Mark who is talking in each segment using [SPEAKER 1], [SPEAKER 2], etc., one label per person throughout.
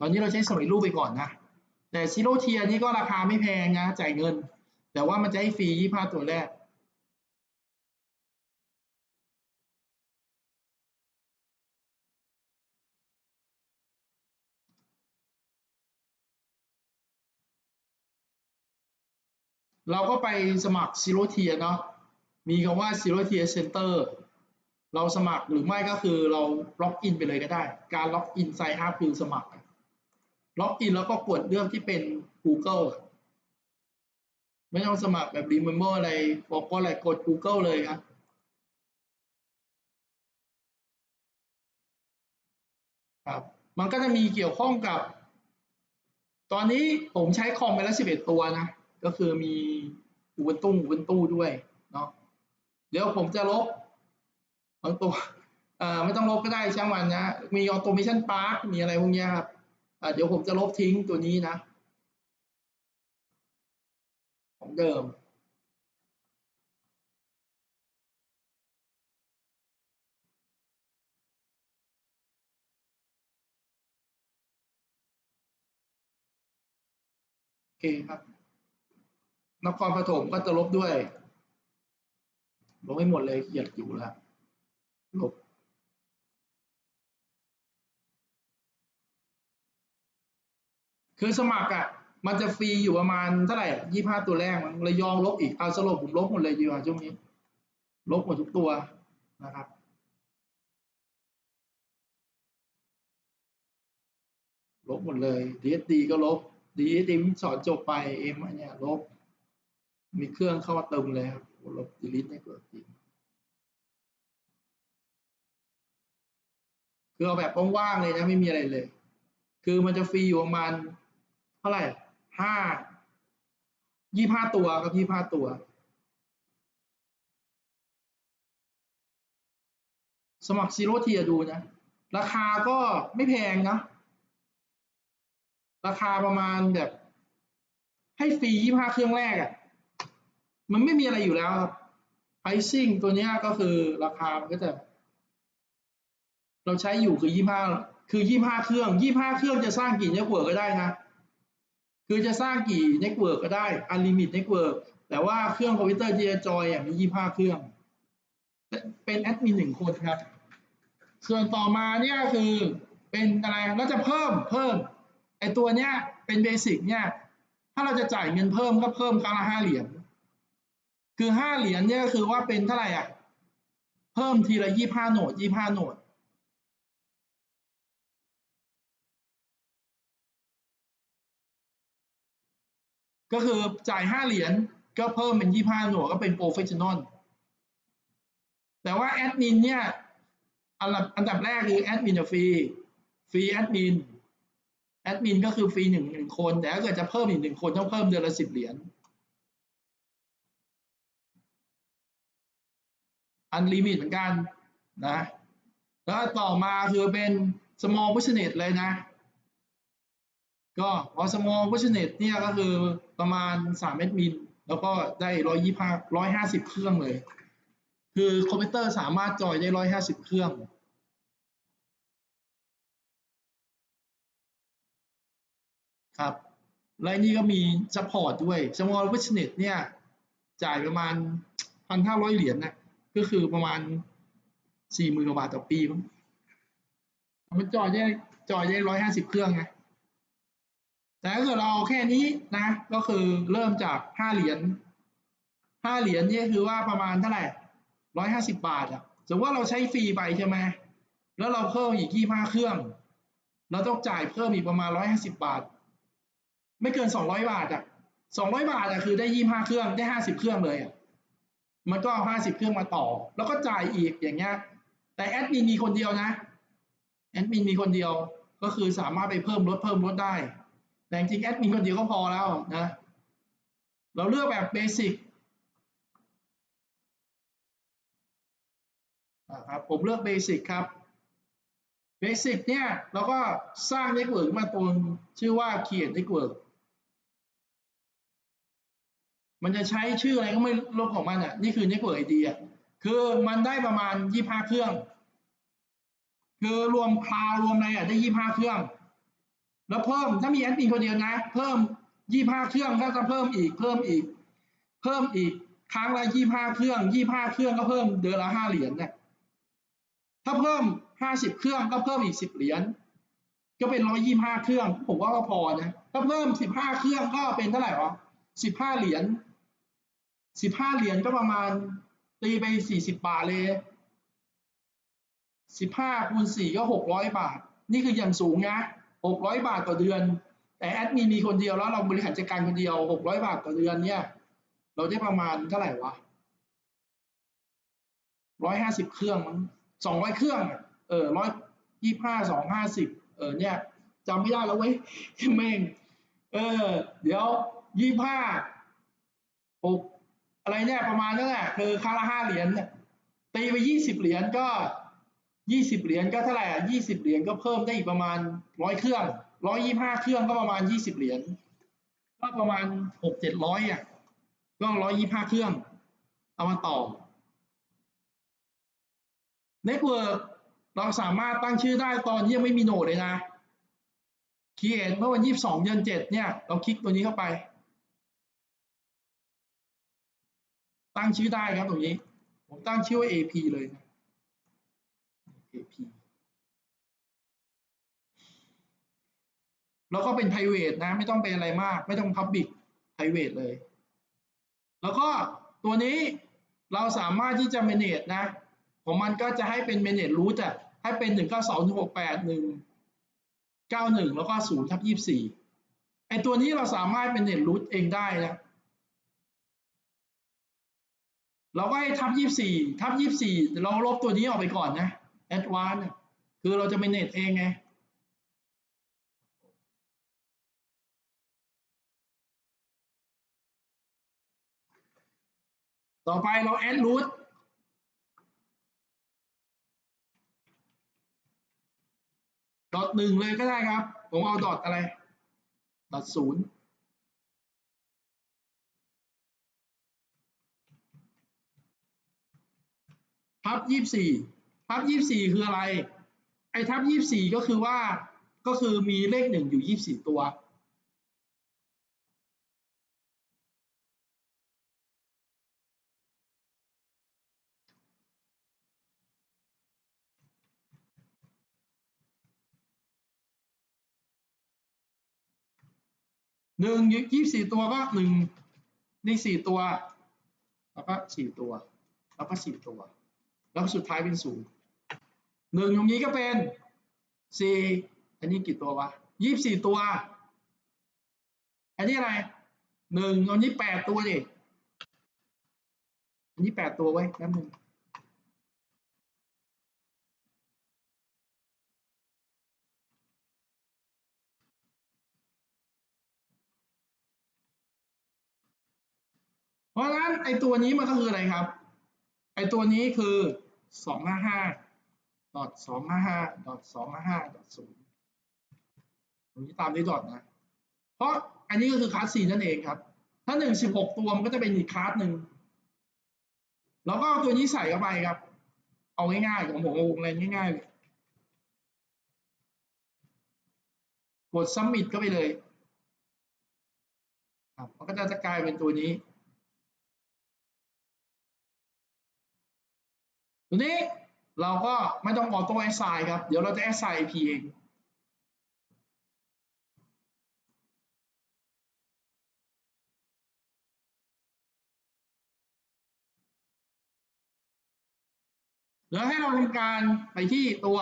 [SPEAKER 1] ตอนนี้เราใช้สมัยรูปไปก่อนนะ แต่ซีโร่เทียนี่ก็ราคาไม่แพงนะ จ่ายเงิน แต่ว่ามันจะให้ฟรียี่ห้าตัวแรก เราก็ไปสมัคร Zero Tier เนาะ มีคำว่า Zero Tier Center เราสมัครหรือไม่ก็คือเราล็อกอินไปเลยก็ได้ การล็อกอินไซน์อัพคือสมัคร ล็อกอินแล้วก็กดเลือกที่เป็น Google ไม่ต้องสมัครแบบ Remember อะไรบอกว่าอะไรกด Google เลยครับครับ มันก็จะมีเกี่ยวข้องกับ ตอนนี้ผมใช้คอมไปแล้ว11 ตัวนะ ก็คือมี Ubuntu Ubuntu ด้วยเนาะเดี๋ยวผมจะลบบางตัวเอ่อไม่ต้องลบก็ได้ช่างมันนะ มี Automation Park มีอะไรพวกเนี้ยครับ เดี๋ยวผมจะลบทิ้งตัวนี้นะ ของเดิม โอเคครับนครปฐมก็จะลบด้วย ลบให้หมดเลยเกียดอยู่แล้วลบ คือสมัครอะมันจะฟรีอยู่ประมาณเท่าไหร่ยี่ห้าตัวแรกมันระยองลบอีกเอาสรุปผมลบหมดเลยดีกว่าช่วงนี้ ลบหมดทุกตัวนะครับลบหมดเลย DSD ก็ลบ DSD สอนจบไปเอ็มอันเนี้ยลบ มีเครื่องเข้ามาเติมเลยครับลบ delete ไม่เกิดจริงคือเอาแบบว่างๆเลยนะไม่มีอะไรเลย คือมันจะฟรีอยู่ประมาณาไหร่ห้ายี่ห้าตัวครับยี่ห้าตัว สมัครซีโร่เทียดูนะ ราคาก็ไม่แพงนะ ราคาประมาณแบบ ให้ฟรียี่ห้าเครื่องแรกอะ่ะ มันไม่มีอะไรอยู่แล้วครับ pricing ตัวนี้ก็คือราคามันก็จะ เราใช้อยู่คือยี่ห้าคือยี่ห้าเครื่องยี่ห้าเครื่องจะสร้างกี่เน็ตเวิร์กก็ได้นะ คือจะสร้างกี่เน็ตเวิร์กก็ได้อันลิมิตเน็ตเวิร์กแต่ว่าเครื่องคอมพิวเตอร์ที่จะจอยอะมียี่ห้าเครื่อง เป็นแอดมินหนึ่งคนครับ ส่วนต่อมาเนี่ยคือเป็นอะไรเราจะเพิ่มเพิ่มไอตัวเนี้ยเป็นเบสิกเนี่ยถ้าเราจะจ่ายเงินเพิ่มก็เพิ่มครั้งละห้าเหรียญคือห้าเหรียญเนี่ยคือว่าเป็นเท่าไหร่อะ เพิ่มทีละยี่ห้าโหนดยี่ห้าโหนด ก็คือจ่ายห้าเหรียญก็เพิ่มเป็นยี่ห้าหน่วยก็เป็นโปรเฟชชั่นอลแต่ว่าแอดมินเนี่ยอันดับอันดับแรกคือแอดมินจะฟรีฟรีแอดมินแอดมินก็คือฟรีหนึ่งหนึ่งคน แต่ถ้าเกิดจะเพิ่มอีกหนึ่งคนต้องเพิ่มเดือนละสิบเหรียญอันลิมิตเหมือนกันนะแล้วต่อมาคือเป็น small business เลยนะ ก็พอ small business เนี่ยก็คือประมาณ 3 เมตรมิล แล้วก็ได้ร้อยยี่ห้าร้อยห้าสิบเครื่องเลย คือคอมพิวเตอร์สามารถจอยได้ร้อยห้าสิบเครื่องครับและนี่ก็มี support ด้วย small business เนี่ย จ่ายประมาณพันห้าร้อยเหรียญนะก็คือประมาณสี่หมื่นกว่าบาทต่อปีมั้งมันจอยได้จอยได้ร้อยห้าสิบเครื่องไง แต่ถ้าเกิดเราเอาแค่นี้นะ ก็คือเริ่มจากห้าเหรียญห้าเหรียญนี่คือว่าประมาณเท่าไหร่ร้อยห้าสิบบาทอะสมมติว่าเราใช้ฟรีไปใช่ไหมแล้วเราเพิ่มอีกยี่ห้าเครื่อง เราต้องจ่ายเพิ่มอีกประมาณร้อยห้าสิบบาท ไม่เกินสองร้อยบาทอะสองร้อยบาทอะคือได้ยี่ห้าเครื่องได้ห้าสิบเครื่องเลยอะมันก็เอาห้าสิบเครื่องมาต่อ แล้วก็จ่ายอีกอย่างเงี้ย แต่แอดมินมีคนเดียวนะ แอดมินมีคนเดียว ก็คือสามารถไปเพิ่มลดเพิ่มลดได้ แต่จริงแอดมินคนเดียวก็พอแล้วนะ เราเลือกแบบเบสิกครับผมเลือกเบสิกครับเบสิกเนี่ยเราก็สร้างเน็ตเวิร์กมาตัวชื่อว่า create network มันจะใช้ชื่ออะไรก็ไม่รู้ของมันอะนี่คือ network ID อะคือมันได้ประมาณยี่ห้าเครื่อง คือรวมคลาวรวมอะไรอะได้ยี่ห้าเครื่อง แล้วเพิ่มถ้ามีแอดมินคนเดียวนะ เพิ่มยี่ห้าเครื่องก็จะเพิ่มอีกเพิ่มอีก เพิ่มอีกครั้งละยี่ห้าเครื่องยี่ห้าเครื่องก็เพิ่มเดือนละห้าเหรียญเนี่ยถ้าเพิ่มห้าสิบเครื่องก็เพิ่มอีกสิบเหรียญก็เป็นร้อยยี่ห้าเครื่อง ผมว่าก็พอนะถ้าเพิ่มสิบห้าเครื่องก็เป็นเท่าไหร่วะสิบห้าเหรียญสิบห้าเหรียญก็ประมาณตีไปสี่สิบบาทเลยสิบห้าคูณสี่ก็หกร้อยบาท นี่คืออย่างสูงนะ หกร้อยบาทต่อเดือน แต่แอดมินมีคนเดียวแล้วเราบริหารจัดการคนเดียวหกร้อยบาทต่อเดือนเนี่ย เราได้ประมาณเท่าไหร่วะร้อยห้าสิบเครื่องมั้งสองร้อยเครื่อง เออร้อยยี่ห้าสองห้าสิบเออเนี่ยจำไม่ได้แล้วเว้ยแม่งเออ เดี๋ยวยี่ห้าหกอะไรเนี่ยประมาณนั้นแหละคือครั้งละห้าเหรียญเนี่ยตีไปยี่สิบเหรียญก็ ยี่สิบเหรียญก็เท่าไหร่อะยี่สิบเหรียญก็เพิ่มได้อีกประมาณร้อยเครื่องร้อยยี่ห้าเครื่องก็ประมาณยี่สิบเหรียญก็ประมาณหกเจ็ดร้อยอะก็ร้อยยี่ห้าเครื่อง เอามาต่อเน็ตเวิร์กเราสามารถตั้งชื่อได้ตอนที่ยังไม่มีโนดเลยนะค e เ t เมื่อวันยี่สิบสองเดือนเจ็ดเนี่ย เราคลิกตัวนี้เข้าไป ตั้งชื่อได้ครับตรงนี้ ผมตั้งชื่อว่า AP เลยนะ AP แล้วก็เป็น private นะ ไม่ต้องเป็นอะไรมาก ไม่ต้อง public private เลย แล้วก็ตัวนี้เราสามารถที่จะ manage นะของมันก็จะให้เป็น manage root อะให้เป็น 1 9 2 6 8 1 9 1 แล้วก็0ทับ24ไอตัวนี้เราสามารถ manage root เองได้นะเราก็ให้ทับ24ทับ24เราลบตัวนี้ออกไปก่อนนะ advanced เนี่ยคือเราจะ manage เองไงต่อไปเรา add root ดอทหนึ่งเลยก็ได้ครับ ผมเอาดอทอะไร ดอทศูนย์ทับยี่สี่ ทับยี่สี่คืออะไร ไอ้ทับยี่สี่ก็คือว่าก็คือมีเลขหนึ่งอยู่ยี่สี่ตัว หนึ่งยี่สี่ตัวก็หนึ่งนี่สี่ตัว แล้วก็สี่ตัว แล้วก็สี่ตัว แล้วสุดท้ายเป็นศูนย์ หนึ่งตรงนี้ก็เป็นสี่อันนี้กี่ตัววะยี่สี่ตัว อันนี้อะไรหนึ่งอันนี้แปดตัวดิอันนี้แปดตัวไว้แป๊บนึงเพราะฉะนั้นไอตัวนี้มันก็คืออะไรครับ ไอตัวนี้คือสองห้าห้า ดอทสองห้าห้าดอทสองห้าห้าดอทศูนย์ตรงนี้ตามด้วยดอทนะ เพราะอันนี้ก็คือคลาสสี่นั่นเองครับ ถ้าหนึ่งสิบหกตัวมันก็จะเป็นอีกคลาสหนึ่ง แล้วก็ตัวนี้ใส่เข้าไปครับ เอาง่ายๆของผมเอาวงเล็บง่ายๆเลยกด submit เข้าไปเลยครับมันก็จะกลายเป็นตัวนี้ ตัวนี้ เราก็ไม่ต้องออโต้แอสไซน์ครับ เดี๋ยวเราจะแอสไซน์ IP เองแล้วให้เราทำการไปที่ตัว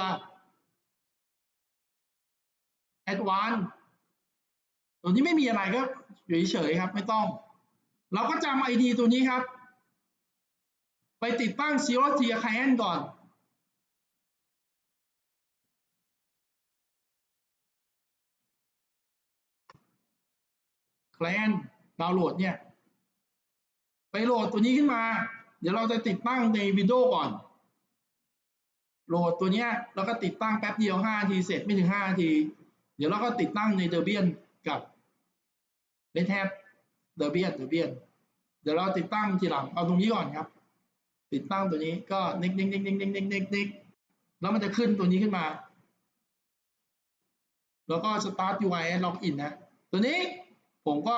[SPEAKER 1] Advanced ตัวนี้ไม่มีอะไรก็เฉยๆครับ ไม่ต้อง เราก็จำ ID ตัวนี้ครับ ไปติดตั้ง Zero Tier Client ก่อน Client ดาวน์โหลดเนี่ยไปโหลดตัวนี้ขึ้นมา เดี๋ยวเราจะติดตั้งใน Windows ก่อน โหลดตัวเนี้ยแล้วก็ติดตั้งแป๊บเดียว5นาทีเสร็จไม่ถึง5นาที เดี๋ยวเราก็ติดตั้งใน Debian กับ Red Hat Debian Debian เดี๋ยวเราติดตั้งทีหลังเอาตรงนี้ก่อนครับ ติดตั้งตัวนี้ก็นิกนิกนิกนิกนิกนิกนิกนิกแล้วมันจะขึ้นตัวนี้ขึ้นมา แล้วก็ start UI log in นะ ตัวนี้ ผมก็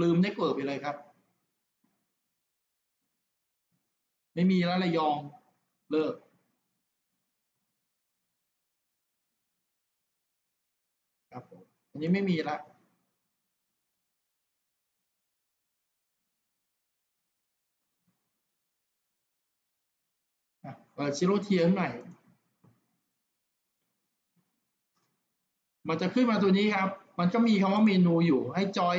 [SPEAKER 1] ลืม network ไปเลยครับ ไม่มีแล้วระยองเลิก ครับผมอันนี้ไม่มีแล้วอะเปิดซิโรเทียนหม่อย มันจะขึ้นมาตัวนี้ครับ มันก็มีคำว่าเมนูอยู่ให้จอย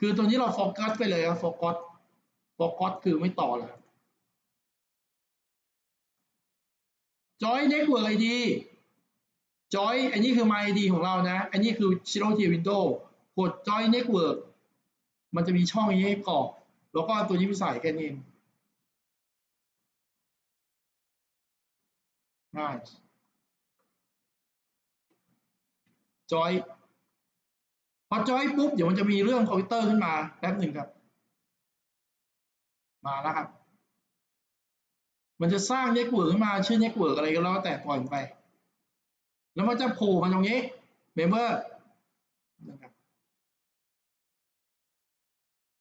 [SPEAKER 1] คือตัวนี้เราโฟกัสไปเลยครับโฟกัสโฟกัสคือไม่ต่อแล้วจอยเน็ตเวิร์กไอดีจอยอันนี้คือ my ID ของเรานะ อันนี้คือ Zero Tier Window กด Join Network มันจะมีช่องนี้ให้กรอกแล้วก็เอาตัวนี้ไปใส่แค่นี้ง่ายจ อยพอจอยปุ๊บเดี๋ยวมันจะมีเรื่องคอมพิวเตอร์ขึ้นมาแป๊บหนึ่งครับ มาแล้วครับ มันจะสร้างเน็ตเวิร์กขึ้นมาชื่อเน็ตเวิร์กอะไรก็แล้วแต่ปล่อยไป แล้วมันจะโผล่มาตรงนี้เมมเบอร์นะครับ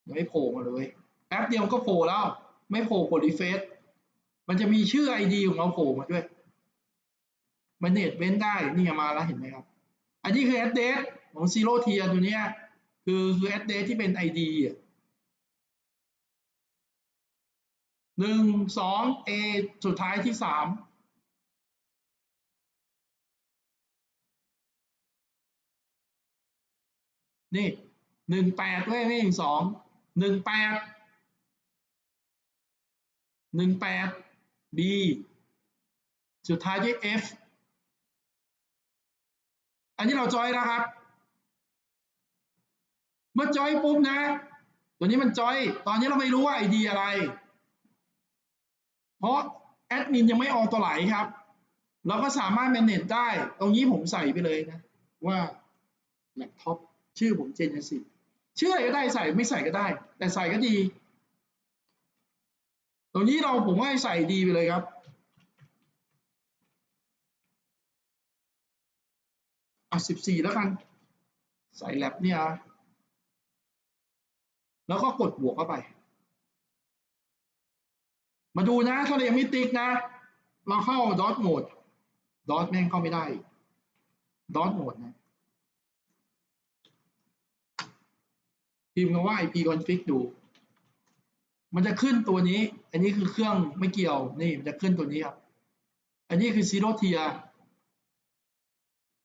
[SPEAKER 1] ยังไม่โผล่มาเลยแป๊บเดียวก็โผล่แล้ว ไม่โผล่กดรีเฟซมันจะมีชื่อ ID ของเราโผล่มาด้วย มันเน็ตเว้นได้นี่มาแล้วเห็นไหมครับ อันนี้คือ address ของ zero tier ตัวเนี้ยคือคือ address ที่เป็น ID อะหนึ่งสอง A สุดท้ายที่สามนี่หนึ่งแปดเว้ยไม่หนึ่งสองหนึ่งแปดหนึ่งแปด B สุดท้ายด้วย F อันนี้เราจอยนะครับ เมื่อจอยปุ๊บนะ ตัวนี้มันจอย ตอนนี้เราไม่รู้ว่า ID อะไร เพราะแอดมินยังไม่ออกตัวไหลครับ เราก็สามารถ manage ได้ ตรงนี้ผมใส่ไปเลยนะ ว่าแล็ปท็อปชื่อผมเจนสิชื่ออะไรก็ได้ใส่ไม่ใส่ก็ได้ แต่ใส่ก็ดีตรงนี้เราผมว่าให้ใส่ดีไปเลยครับอะสิบสี่แล้วกัน ใส่แล็บเนี่ย แล้วก็กดบวกเข้าไป มาดูนะถ้าเรายังไม่ติ๊กนะ เราเข้าดอทโหมดดอทแม่งเข้าไม่ได้ดอทโหมดนะพิมพ์คำว่า IP config ดู มันจะขึ้นตัวนี้ อันนี้คือเครื่องไม่เกี่ยว นี่มันจะขึ้นตัวนี้ครับ อันนี้คือ zero tier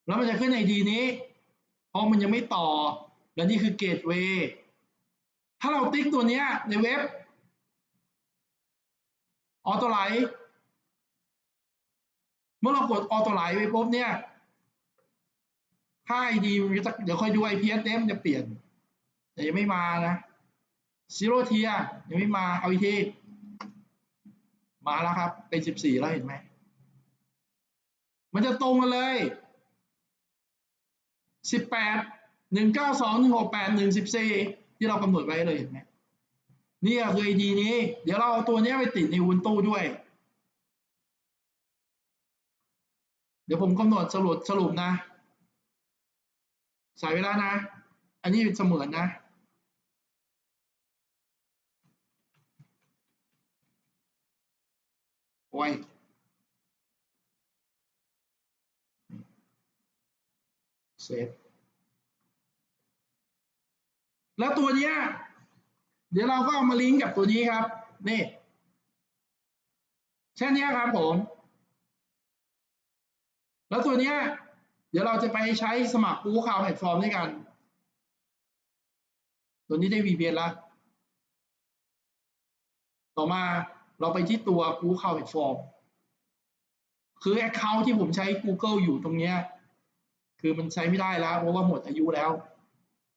[SPEAKER 1] แล้วมันจะขึ้น ID นี้ เพราะมันยังไม่ต่อ แล้วนี่คือ gateway ถ้าเราติ๊กตัวนี้ในเว็บออโตไลท์เมื่อเรากดออโตไลท์ไปปุ๊บเนี่ยค่า ID เดี๋ยวค่อยดู IP address มันจะเปลี่ยน แต่ยังไม่มานะ zero tier ยังไม่มาเอาอีกทีมาแล้วครับ เป็นสิบสี่แล้วเห็นไหม มันจะตรงกันเลยสิบแปดหนึ่งเก้าสองหนึ่งหกแปดหนึ่งสิบสี่ ที่เรากำหนดไว้เลยเห็นไหมนี่คือ ID นี้ เดี๋ยวเราเอาตัวนี้ไปติดใน Ubuntu ด้วย เดี๋ยวผมกำหนดสรุปสรุปนะ ใส่เวลานะ อันนี้เสมือนนะโอ้ยเซฟ แล้วตัวเนี้ยเดี๋ยวเราก็เอามาลิงก์กับตัวนี้ครับ นี่แค่นี้ครับผม แล้วตัวเนี้ยเดี๋ยวเราจะไปใช้สมัคร Google Cloud Platform ด้วยกัน ตัวนี้ได้ VPN แล้ว ต่อมาเราไปที่ตัว Google Cloud Platform คือ Account ที่ผมใช้ Google อยู่ตรงเนี้ย คือมันใช้ไม่ได้แล้ว เพราะว่าหมดอายุแล้ว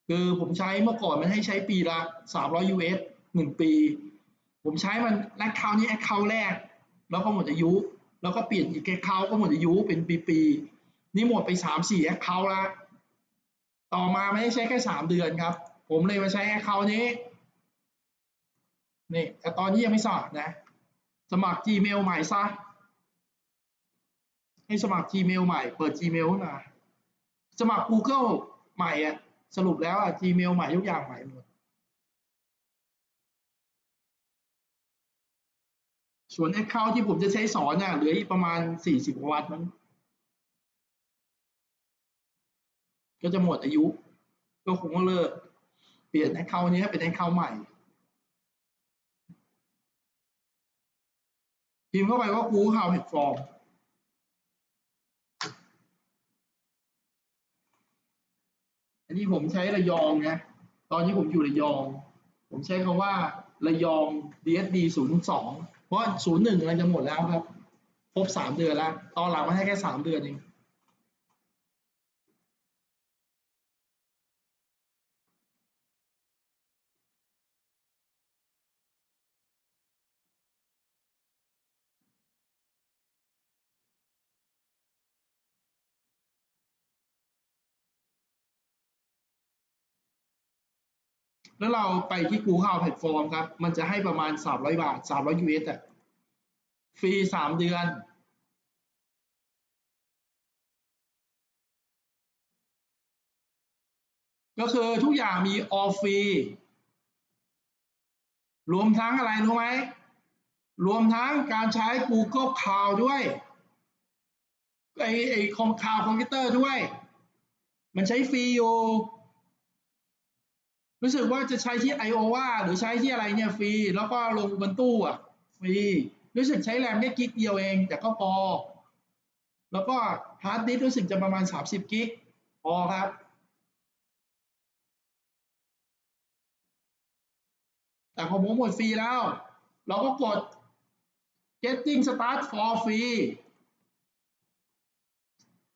[SPEAKER 1] คือผมใช้เมื่อก่อนมันให้ใช้ปีละ 300 US หนึ่งปี ผมใช้มันแอคเคาท์นี้แอคเคาท์แรก แล้วก็หมดอายุ แล้วก็เปลี่ยนอีกแอคเคาท์ก็หมดอายุเป็นปีๆนี่หมดไป 3-4แอคเคาท์ละต่อมาไม่ได้ใช้แค่ 3 เดือนครับ ผมเลยมาใช้แอคเคาท์นี้นี่แต่ตอนนี้ยังไม่สมัครนะ สมัคร Gmail ใหม่ซะให้สมัคร Gmail ใหม่ เปิด Gmail ขึ้นมา สมัคร Google ใหม่อะ สรุปแล้วอะ Gmail ใหม่ทุกอย่างใหม่หมด ส่วน Account ที่ผมจะใช้สอนน่ะเหลืออีกประมาณ 40กว่าวันมั้งก็จะหมดอายุ ก็คงต้องเลิก เปลี่ยน Account นี้เป็น Account ใหม่พิมพ์เข้าไปว่า Google Cloud Platform อันนี้ผมใช้ระยองนะตอนนี้ผมอยู่ระยอง ผมใช้คำว่าระยอง DSD 02เพราะ01กำลังจะหมดแล้วครับ ครบ3เดือนแล้ว ตอนหลังมาให้แค่ 3 เดือนเอง แล้วเราไปที่ Google Platform ครับ มันจะให้ประมาณ 300 บาท 300 US อะ ฟรี 3 เดือน ก็คือทุกอย่างมี all ฟรี รวมทั้งอะไรรู้ไหม รวมทั้งการใช้ Google Cloud ด้วยไอไอคอมคาวคอมพิวเตอร์ด้วย มันใช้ฟรีอยู่ รู้สึกว่าจะใช้ที่ Iowa หรือใช้ที่อะไรเนี่ยฟรี แล้วก็ลงบนตู้อะฟรี รู้สึกใช้แรมแค่กิกเดียวเอง แต่ก็พอ แล้วก็ฮาร์ดดิสก์รู้สึกจะประมาณ 30 กิก พอครับ แต่ของผมหมดฟรีแล้ว เราก็กด getting start for free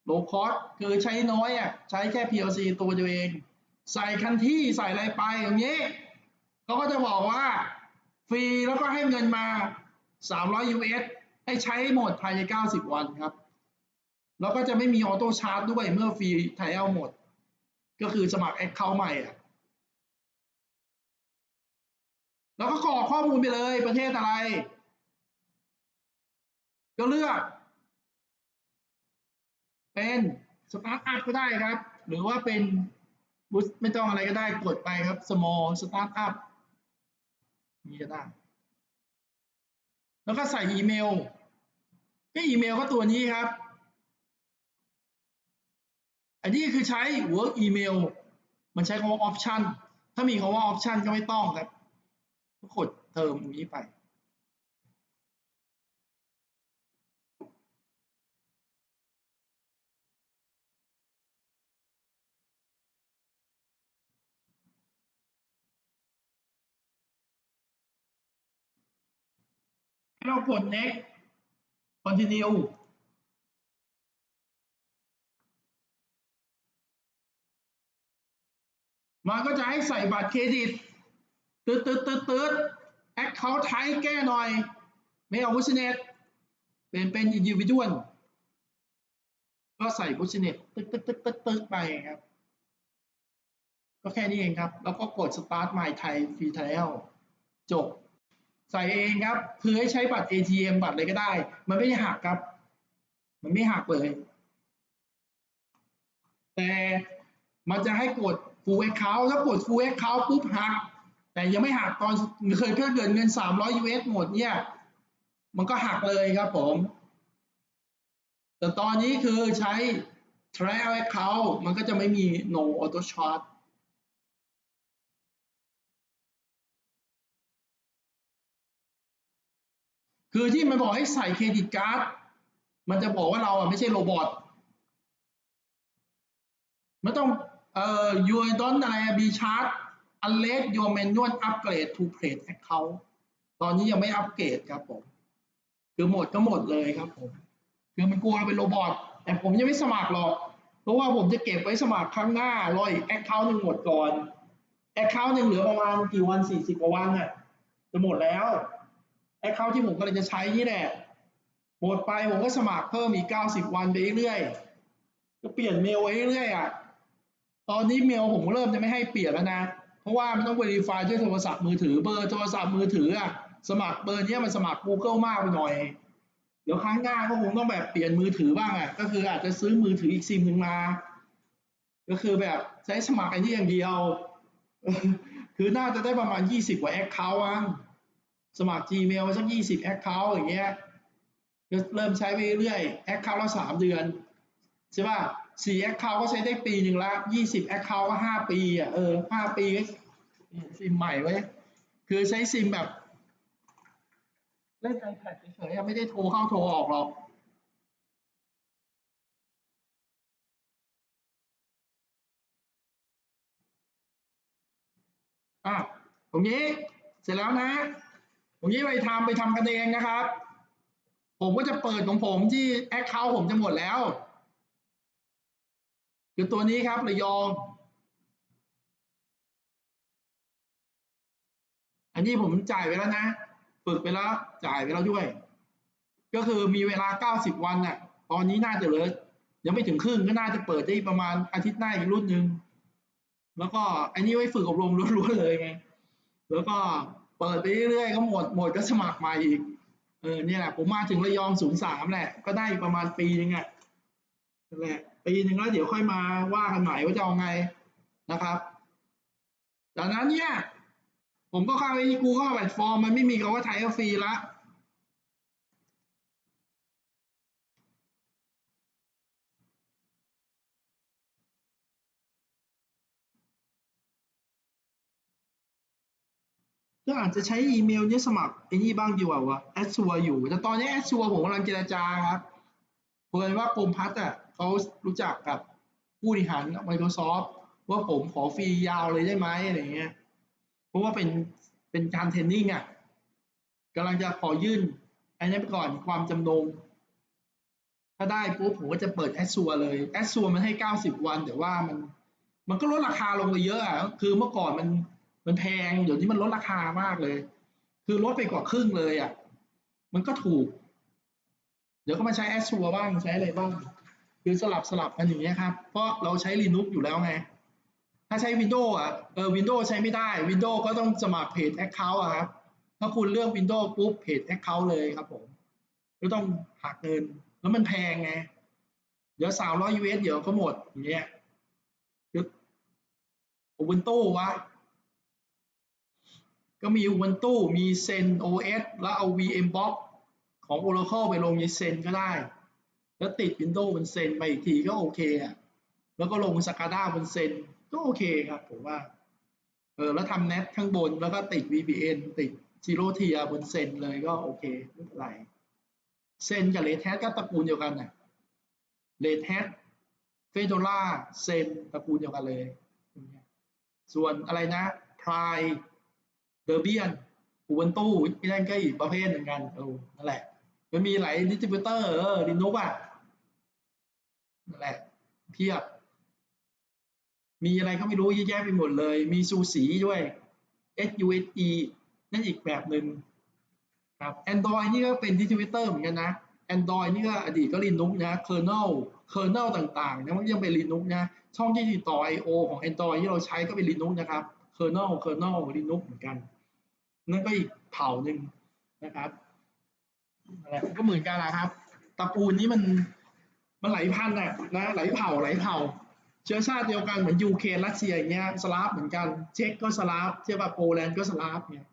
[SPEAKER 1] low cost คือใช้น้อยอะ ใช้แค่ PLC ตัวเดียวเอง ใส่คันที่ใส่อะไรไปอย่างนี้เขาก็จะบอกว่าฟรีแล้วก็ให้เงินมา 300 US ให้ใช้หมดภายใน 90 วันครับ แล้วก็จะไม่มีออโต้ชาร์จด้วยเมื่อฟรีไทเอลหมด ก็คือสมัครแอคเคาท์ใหม่อะแล้วก็กรอกข้อมูลไปเลยประเทศอะไร ก็เลือก เป็นสตาร์ทอัพก็ได้ครับ หรือว่าเป็น บุสไม่ต้องอะไรก็ได้กดไปครับ small startup นี่ก็ได้ แล้วก็ใส่อีเมลก็อีเมลก็ตัวนี้ครับ อันนี้คือใช้ work email มันใช้คำว่า option ถ้ามีคำว่า option ก็ไม่ต้องครับกดเติมตรงนี้ไป เรากด next continue มันก็จะให้ใส่บัตรเครดิตตืดตืดตืดตืดแอคเคาท์ไทยแก้หน่อยไม่เอาบุชเนตเป็นเป็นอินดิวิดวลก็ใส่บุชเนตตึ๊กตึ๊กตึ๊กตึ๊กตึ๊กไปครับ ก็แค่นี้เองครับ แล้วก็กด start my Thai free trial จบ ใส่เองครับคือให้ใช้บัตร ATM บัตรอะไรก็ได้ มันไม่ได้หักครับ มันไม่หักเลย แต่มันจะให้กด full account ถ้ากด full account ปุ๊บหัก แต่ยังไม่หักตอนเคยถ้าเกิดเงิน 300 US หมดเนี่ย มันก็หักเลยครับผม แต่ตอนนี้คือใช้ trial account มันก็จะไม่มี no auto charge คือที่มันบอกให้ใส่เครดิตการ์ดมันจะบอกว่าเราอะไม่ใช่โรบอทไม่ต้องเอ่อ you don't อะไร be charged unless your manual upgrade to paid account ตอนนี้ยังไม่อัปเกรดครับผม คือหมดก็หมดเลยครับผม คือมันกลัวเราเป็นโรบอทแต่ผมยังไม่สมัครหรอก เพราะว่าผมจะเก็บไว้สมัครครั้งหน้ารออีกแอคเคาท์หนึ่งหมดก่อนแอคเคาท์หนึ่งเหลือประมาณกี่วันสี่สิบกว่าวันอะจะหมดแล้ว แอคเคาท์ที่ผมกำลังจะใช้นี่แหละหมดไปผมก็สมัครเพิ่มอีก 90 วันไปเรื่อยก็เปลี่ยนเมลไว้เรื่อยอะ ตอนนี้เมลผมเริ่มจะไม่ให้เปลี่ยนแล้วนะ เพราะว่ามันต้อง verify ด้วยโทรศัพท์มือถือเบอร์โทรศัพท์มือถืออะ สมัครเบอร์เนี้ยมันสมัคร Google มากไปหน่อย เดี๋ยวครั้งหน้าก็คงต้องแบบเปลี่ยนมือถือบ้างอะ ก็คืออาจจะซื้อมือถืออีกซิมหนึ่งมา ก็คือแบบใช้สมัครไอ้นี่อย่างเดียว คือน่าจะได้ประมาณยี่สิบกว่าแอคเคาท์อะ สมัคร Gmail สักยี่สิบแอคเคาท์อย่างเงี้ยเริ่มใช้ไปเรื่อยแอคเคาท์ละสามเดือน ใช่ป่ะสี่แอคเคาท์ก็ใช้ได้ปีหนึ่งละยี่สิบแอคเคาท์ก็ห้าปีอะเออห้าปีก็ซิมใหม่ไว้ คือใช้ซิมแบบ เล่น iPad เฉยๆไม่ได้โทรเข้าโทรออกหรอกอะตรงนี้ เสร็จแล้วนะ ตรงนี้ไปทำไปทำกันเองนะครับ ผมก็จะเปิดของผมที่แอคเคาท์ผมจะหมดแล้วคือตัวนี้ครับระยอง อันนี้ผมจ่ายไปแล้วนะ ฝึกไปแล้วจ่ายไปแล้วด้วย ก็คือมีเวลา 90 วันน่ะ ตอนนี้น่าจะเหลือยังไม่ถึงครึ่งก็น่าจะเปิดได้ประมาณอาทิตย์หน้าอีกรุ่นหนึ่งแล้วก็อันนี้ไว้ฝึกอบรมล้วนๆเลยไง แล้วก็ เปิดไปเรื่อยๆก็หมดหมดก็สมัครมาอีกเออเนี่ยแหละผมมาถึงระยองสูงสามแหละก็ได้ประมาณปีนึงอะนั่นแหละปีนึงแล้วเดี๋ยวค่อยมาว่ากันใหม่ว่าจะเอาไงนะครับจากนั้นเนี่ย ผมก็เข้าไปกูเข้าแพลตฟอร์มมันไม่มีคำว่าไทยฟรีละ ก็อาจจะใช้อีเมลเนี่ยสมัครไอ้นี่บ้างดีกว่าวะแอดชัวอยู่ แต่ตอนนี้แอดชัวผมกำลังเจรจาครับเพราะว่ากรมพัฒน์อะเขารู้จักกับผู้บริหาร Microsoft ว่าผมขอฟรียาวเลยได้ไหมอะไรเงี้ย เพราะว่าเป็นเป็นการเทรนนิ่งอะกำลังจะขอยื่นอันนี้ไปก่อนความจำนง ถ้าได้ปุ๊บผมก็จะเปิดแอดชัวเลยแอดชัวมันให้ 90 วัน แต่ว่ามันมันก็ลดราคาลงไปเยอะอะคือเมื่อก่อนมัน มันแพงเดี๋ยวนี้มันลดราคามากเลย คือลดไปกว่าครึ่งเลยอะ มันก็ถูก เดี๋ยวก็มาใช้แอดชัวบ้างใช้อะไรบ้าง คือสลับสลับกันอย่างเงี้ยครับ เพราะเราใช้ Linux อยู่แล้วไง ถ้าใช้ Windows อะเออ Windows ใช้ไม่ได้ Windows ก็ต้องสมัครเพจ Account อะครับ ถ้าคุณเลือก Windows ปุ๊บเพจ Account เลยครับผมก็ต้องหักเงินแล้วมันแพงไง เดี๋ยว300 US เอสเดี๋ยวก็หมดอย่างเงี้ยคือ Ubuntu วะ ก็มี Ubuntu มี Zen OS แล้วเอา VMbox ของ Oracle ไปลงใน Zen ก็ได้ แล้วติด Windows บน Zen ไปอีกทีก็โอเคอะแล้วก็ลง Scada บน Zen ก็โอเคครับผมว่าเออแล้วทำ Net ข้างบนแล้วก็ติด VPN ติด Zero Tier บน Zen เลยก็โอเคไม่เป็นไร Zen กับ Red Hat ก็ตระกูลเดียวกันน่ะ Red Hat Fedora Zen ตระกูลเดียวกันเลย ส่วนอะไรนะ Pry Debian Ubuntu ที่นั่นก็อีกประเภทเหมือนกันเออนั่นแหละ มันมีหลายดิสติบิวเตอร์เออ Linux อะนั่นแหละเพียบ มีอะไรก็ไม่รู้เยอะแยะไปหมดเลย มีซูสีด้วย SUSE นั่นอีกแบบหนึ่งครับ Android นี่ก็เป็นดิสติบิวเตอร์เหมือนกันนะ Android นี่ก็อดีตก็ Linux นะ kernel kernel ต่างๆนะมันยังเป็น Linux นะ ช่องที่ติดต่อ I/O ของ Android ที่เราใช้ก็เป็น Linux นะครับ kernel kernel Linux เหมือนกัน นั่นก็อีกเผ่าหนึ่งนะครับนั่นแหละก็เหมือนกันนะครับตระกูลนี้มันมันไหลพันธุ์น่ะนะไหลเผ่าไหลเผ่า เชื้อชาติเดียวกันเหมือนยูเครนรัสเซียอย่างเงี้ยสลาฟเหมือนกัน เช็กก็สลาฟใช่ป่ะโปแลนด์ก็สลาฟเนี่ย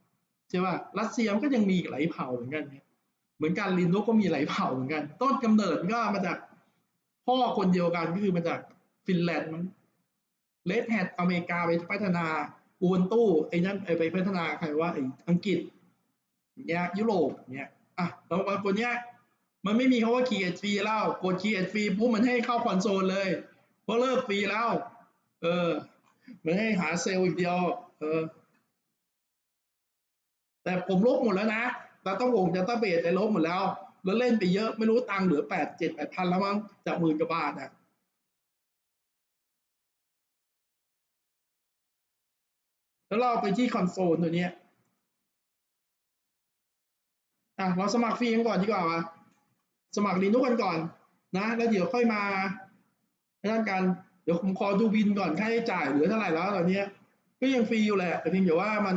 [SPEAKER 1] ใช่ป่ะรัสเซียมันก็ยังมีอีกหลายเผ่าเหมือนกันเนี่ยเหมือนกันลินุกก็มีหลายเผ่าเหมือนกัน ต้นกำเนิดก็มาจากพ่อคนเดียวกันก็คือมาจากฟินแลนด์มั้งเลดแฮดอเมริกาไปพัฒนา อูบันตู้ไอ้นั่นไอ้ไปพัฒนาใครว่าไอ้อังกฤษเงี้ยยุโรปเงี้ยอะแล้วบางคนเนี้ยมันไม่มีคำว่าคีย์ฟรีแล้ว กดคีย์ฟรีปุ๊บมันให้เข้าคอนโซลเลยเพราะเลิกฟรีแล้ว เออ มันให้หาเซลล์อีกเดียว เออ แต่ผมลบหมดแล้วนะเราต้องวงดัตต้าเบสไปลบหมดแล้ว แล้วเล่นไปเยอะไม่รู้ตังค์เหลือแปดเจ็ดแปดพันแล้วมั้งจากหมื่นกว่าบาทอะ แล้วเราไปที่คอนโซลตัวนี้อะเราสมัครฟรีกันก่อนดีกว่าวะสมัครลินุกกันก่อนนะ แล้วเดี๋ยวค่อยมาในด้านการเดี๋ยวผมขอดูบินก่อนค่าใช้จ่ายเหลือเท่าไหร่แล้วตอนนี้ก็ยังฟรีอยู่แหละแต่เพียงแต่ว่ามัน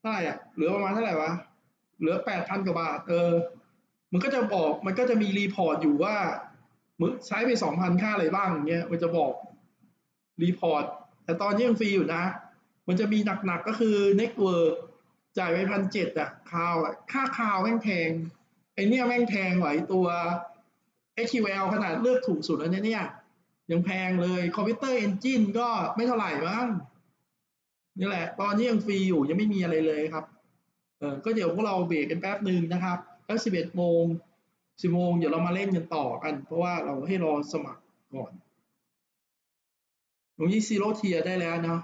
[SPEAKER 1] เท่าไหร่อะเหลือประมาณเท่าไหร่วะเหลือแปดพันกว่าบาท เออ มันก็จะบอก มันก็จะมีรีพอร์ตอยู่ว่ามึงใช้ไปสองพันค่าอะไรบ้างอย่างเงี้ย มันจะบอกรีพอร์ต แต่ตอนนี้ยังฟรีอยู่นะ มันจะมีหนักๆก็คือเน็ตเวิร์จ่ายไปพันเจ็ดอะคาวอะค่าคาวแม่งแพงไอเนี้ยแม่งแพงกว่าไอตัว SQL ขนาดเลือกถูกสุดแล้วเนี่ยเนี่ยยังแพงเลยคอมพิวเตอร์เอนจินก็ไม่เท่าไหร่มั้งนี่แหละ ตอนนี้ยังฟรีอยู่ยังไม่มีอะไรเลยครับ เออก็เดี๋ยวพวกเราเบรกกันแป๊บหนึ่งนะครับแล้วสิบเอ็ดโมงสิบโมงเดี๋ยวเรามาเล่นกันต่อกัน เพราะว่าเราให้รอสมัครก่อน ตรงนี้ซีโร่เทียได้แล้วเนาะ